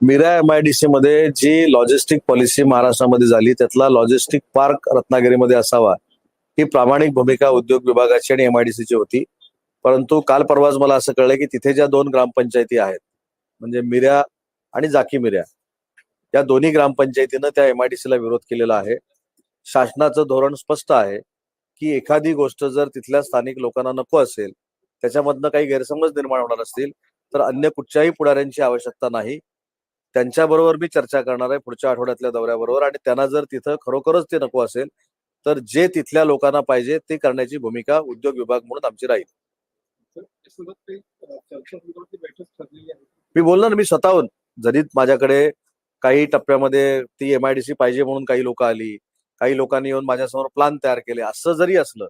Mira C मध्ये जी logistic policy महाराष्ट्रामध्ये झाली त्यातला लॉजिस्टिक पार्क रत्नागिरीमध्ये असावा ही प्रामाणिक भूमिका उद्योग विभागाची आणि एमआयडीसीची होती. परंतु काल परवाच मला असं कळलं की तिथे ज्या दोन ग्रामपंचायती आहेत म्हणजे मिऱ्या आणि जाकी मिऱ्या या दोन्ही ग्रामपंचायतीनं त्या एमआयडीसीला विरोध केलेला आहे. शासनाचं धोरण स्पष्ट आहे की एखादी गोष्ट जर तिथल्या स्थानिक लोकांना नको असेल त्याच्यामधनं काही गैरसमज निर्माण होणार असतील तर अन्य कुठच्याही पुढाऱ्यांची आवश्यकता नाही. त्यांच्याबरोबर मी चर्चा करणार आहे पुढच्या आठवड्यातल्या दौऱ्याबरोबर आणि त्यांना जर तिथं खरोखरच ते नको असेल तर जे तिथल्या लोकांना पाहिजे ते करण्याची भूमिका उद्योग विभाग म्हणून आमची राहील. मी बोलणार मी स्वतःहून. जरी माझ्याकडे काही टप्प्यामध्ये ती एमआयडीसी पाहिजे म्हणून काही लोक आली काही लोकांनी येऊन माझ्यासमोर प्लान तयार केले असं जरी असलं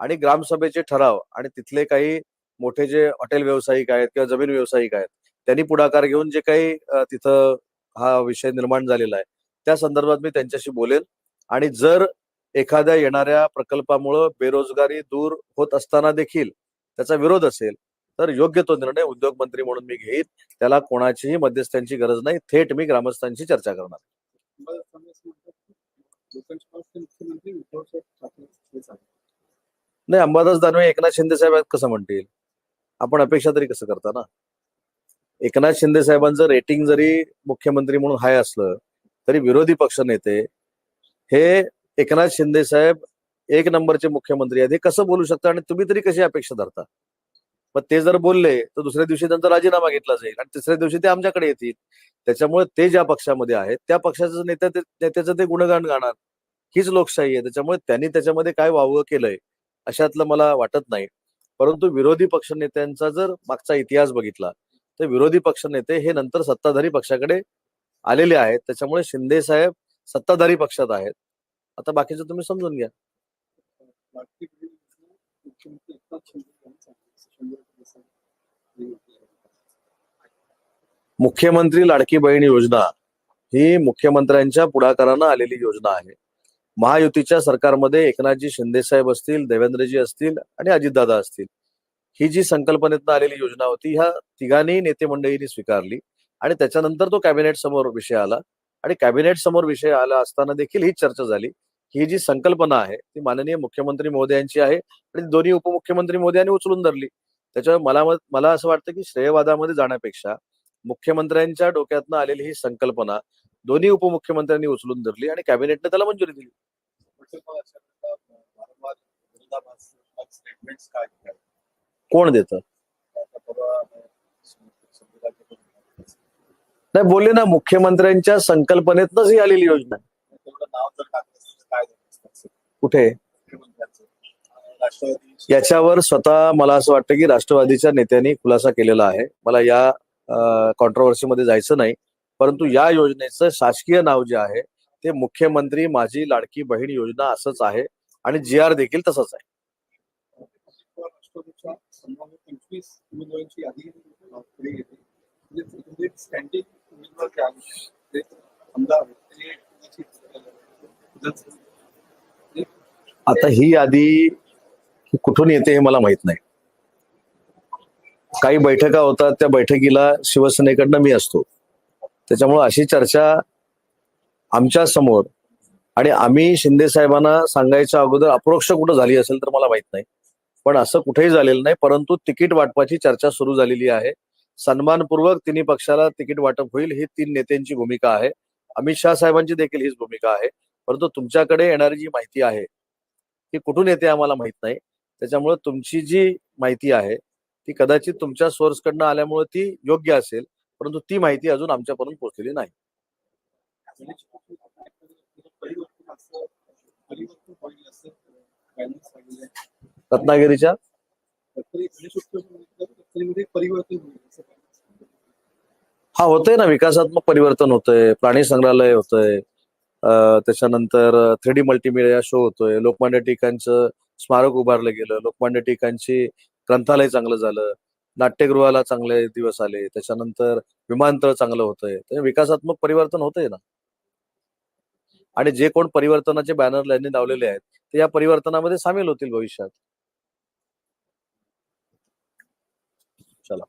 आणि ग्रामसभेचे ठराव आणि तिथले काही मोठे जे हॉटेल व्यावसायिक आहेत किंवा जमीन व्यावसायिक आहेत त्यांनी पुढाकार घेऊन जे काही तिथं हा विषय निर्माण झालेला आहे त्या संदर्भात मी त्यांच्याशी बोलेल आणि जर एखाद्या येणाऱ्या प्रकल्पामुळं बेरोजगारी दूर होत असताना देखील त्याचा विरोध असेल तर योग्य तो निर्णय उद्योग मंत्री म्हणून मी घेईन. त्याला कोणाचीही मध्यस्थांची गरज नाही. थेट मी ग्रामस्थांशी चर्चा करणार नाही अंबादास दानवे एकनाथ शिंदे साहेब कसं म्हणतील? आपण अपेक्षा तरी कसं करता ना? एकनाथ शिंदे साहेबांचं रेटिंग जरी मुख्यमंत्री म्हणून हाय असलं तरी विरोधी पक्ष नेते हे एकनाथ शिंदे साहेब एक नंबरचे मुख्यमंत्री आहेत. हे कसं बोलू शकता आणि तुम्ही तरी कशी अपेक्षा धरता? मग ते जर बोलले तर दुसऱ्या दिवशी त्यांचा राजीनामा घेतला जाईल आणि तिसऱ्या दिवशी ते आमच्याकडे येतील. त्याच्यामुळे ते ज्या पक्षामध्ये आहेत त्या पक्षाचं नेत्या नेत्याचं ते गुणगान गाणार हीच लोकशाही आहे. त्याच्यामुळे त्यांनी त्याच्यामध्ये काय वावगं केलंय अशातलं मला वाटत नाही. परंतु विरोधी पक्ष नेत्यांचा जर मागचा इतिहास बघितला तर विरोधी पक्ष नेते हे नंतर सत्ताधारी पक्षाकडे आलेले आहेत. त्याच्यामुळे शिंदे साहेब सत्ताधारी पक्षात आहेत. आता बाकीचं तुम्ही समजून घ्या. मुख्यमंत्री लाडकी बहीण योजना ही मुख्यमंत्र्यांच्या पुढाकारानं आलेली योजना आहे. महायुतीच्या सरकारमध्ये एकनाथजी शिंदेसाहेब असतील देवेंद्रजी असतील आणि अजितदादा असतील. ही जी संकल्पनेतनं आलेली योजना होती ह्या तिघांनीही नेते मंडळींनी स्वीकारली आणि त्याच्यानंतर तो कॅबिनेट समोर विषय आला आणि कॅबिनेट समोर विषय आला असताना देखील ही चर्चा झाली. ही जी संकल्पना आहे ती माननीय मुख्यमंत्री मोदयांची आहे आणि दोन्ही उपमुख्यमंत्री मोदयांनी उचलून धरली. त्याच्यामुळे मला मला असं वाटतं की श्रेयवादामध्ये जाण्यापेक्षा मुख्यमंत्र्यांच्या डोक्यातनं आलेली ही संकल्पना दोन्ही उपमुख्यमंत्र्यांनी उचलून धरली आणि कॅबिनेटने त्याला मंजुरी दिली. कोण देत? नाही बोलले ना मुख्यमंत्र्यांच्या संकल्पनेतनच ही आलेली योजना कुठे? याच्यावर स्वतः मला असं वाटतं की राष्ट्रवादीच्या नेत्यांनी खुलासा केलेला आहे. मला या कॉन्ट्रोवर्सीमध्ये जायचं नाही. परंतु या योजनेचं शासकीय नाव जे आहे ते मुख्यमंत्री माझी लाडकी बहीण योजना असंच आहे आणि जी आर देखील तसंच आहे. आता ही यादी कुठून येते हे मला माहीत नाही. काही बैठका होतात त्या बैठकीला शिवसेनेकडनं मी असतो. त्याच्यामुळे अशी चर्चा आमच्यासमोर आणि आम्ही शिंदे साहेबांना सांगायच्या अगोदर अप्रोक्ष कुठं झाली असेल तर मला माहीत नाही. पण असं कुठेही झालेलं नाही परंतु तिकीट वाटपाची चर्चा सुरू झालेली आहे. सन्मानपूर्वक तिन्ही पक्षाला तिकीट वाटप होईल ही तीन नेत्यांची भूमिका आहे. अमित शाह साहेबांची देखील हीच भूमिका आहे. परंतु तुमच्याकडे येणारी जी माहिती आहे ती कुठून येते आम्हाला माहीत नाही. त्याच्यामुळे तुमची जी माहिती आहे ती कदाचित तुमच्या सोर्स कडनं आल्यामुळे ती योग्य असेल. परंतु ती माहिती अजून आमच्यापर्यंत पोहोचलेली नाही. रत्नागिरीच्या? हा होतंय ना विकासात्मक परिवर्तन होतंय प्राणी संग्रहालय होतंय त्याच्यानंतर थ्री डी मल्टीमिडिया शो होतोय लोकमान्य टिकांचं स्मारक उभारलं गेलं लोकमान्य टिकांची ग्रंथालय चांगलं झालं नाट्यगृहाला चांगले दिवस आले त्याच्यानंतर विमानतळ चांगलं होतंय विकासात्मक परिवर्तन होतंय ना. आणि जे कोण परिवर्तनाचे बॅनर यांनी लावलेले आहेत ते या परिवर्तनामध्ये सामील होतील भविष्यात. चला.